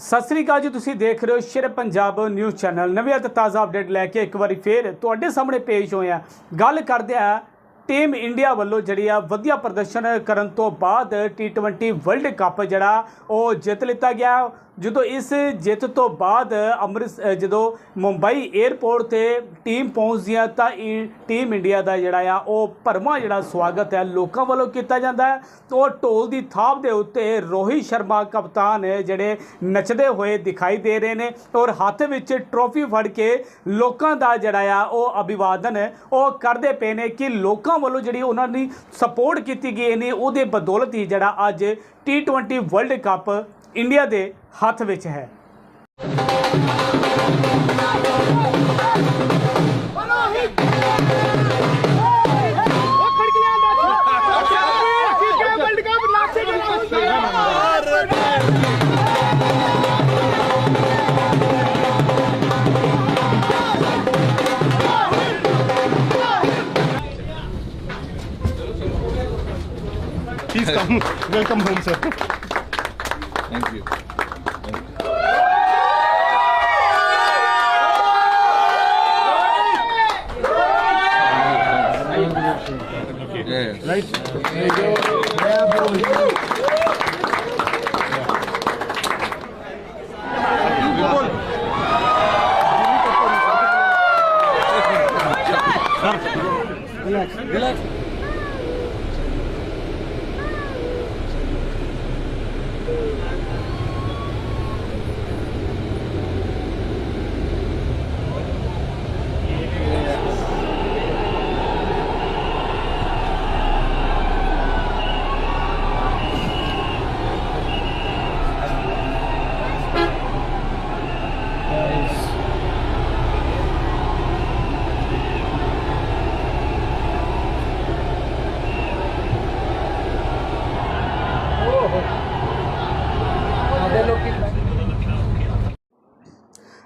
ਸਤਿ ਸ੍ਰੀ ਅਕਾਲ ਜੀ, ਤੁਸੀਂ ਦੇਖ ਰਹੇ ਹੋ ਸ਼ੇਰ ਪੰਜਾਬ ਨਿਊਜ਼ ਚੈਨਲ। ਨਵੀਂ ਅਤੇ ਤਾਜ਼ਾ ਅਪਡੇਟ ਲੈ ਕੇ ਇੱਕ ਵਾਰੀ ਫੇਰ ਤੁਹਾਡੇ ਸਾਹਮਣੇ ਪੇਸ਼ ਹੋਏ ਆ ਗੱਲ ਕਰਦੇ ਆ ਟੀਮ ਇੰਡੀਆ ਵੱਲੋਂ ਜਿਹੜੀ ਆ ਵਧੀਆ ਪ੍ਰਦਰਸ਼ਨ ਕਰਨ ਤੋਂ ਬਾਅਦ T20 ਵਰਲਡ ਕੱਪ ਜਿਹੜਾ ਉਹ ਜਿੱਤ ਲਿੱਤਾ ਗਿਆ। ਜਦੋਂ ਇਸ ਜਿੱਤ ਤੋਂ ਬਾਅਦ ਅੰਮ੍ਰਿਤ ਜਦੋਂ ਮੁੰਬਈ 에ਅਰਪੋਰਟ ਤੇ ਟੀਮ ਪਹੁੰਚਦੀ ਆ ਤਾਂ ਇਹ ਟੀਮ ਇੰਡੀਆ ਦਾ ਜਿਹੜਾ ਆ ਉਹ ਭਰਵਾਂ ਜਿਹੜਾ ਸਵਾਗਤ ਹੈ ਲੋਕਾਂ ਵੱਲੋਂ ਕੀਤਾ ਜਾਂਦਾ ਹੈ। ਉਹ ਢੋਲ ਦੀ ਥਾਪ ਦੇ ਉੱਤੇ ਰੋਹਿਤ ਸ਼ਰਮਾ ਕਪਤਾਨ ਜਿਹੜੇ ਨੱਚਦੇ ਹੋਏ ਦਿਖਾਈ ਦੇ ਰਹੇ ਨੇ ਔਰ ਹੱਥ ਵਿੱਚ ਟਰੋਫੀ ਫੜ ਕੇ ਲੋਕਾਂ ਦਾ ਜਿਹੜਾ ਆ ਉਹ ਅਭਿਵਾਦਨ ਉਹ ਕਰਦੇ ਪਏ ਨੇ ਕਿ ਲੋਕਾਂ ਵੱਲੋਂ ਜਿਹੜੀ ਉਹਨਾਂ ਦੀ ਸਪੋਰਟ ਕੀਤੀ ਗਈ ਨੇ, ਉਹਦੇ ਬਦੌਲਤ ਹੀ ਜਿਹੜਾ ਅੱਜ T20 ਵਰਲਡ ਕੱਪ ਇੰਡੀਆ ਦੇ ਹੱਥ ਵਿੱਚ ਹੈ। Please come. Welcome home, sir. Thank you. Right? Relax. Relax.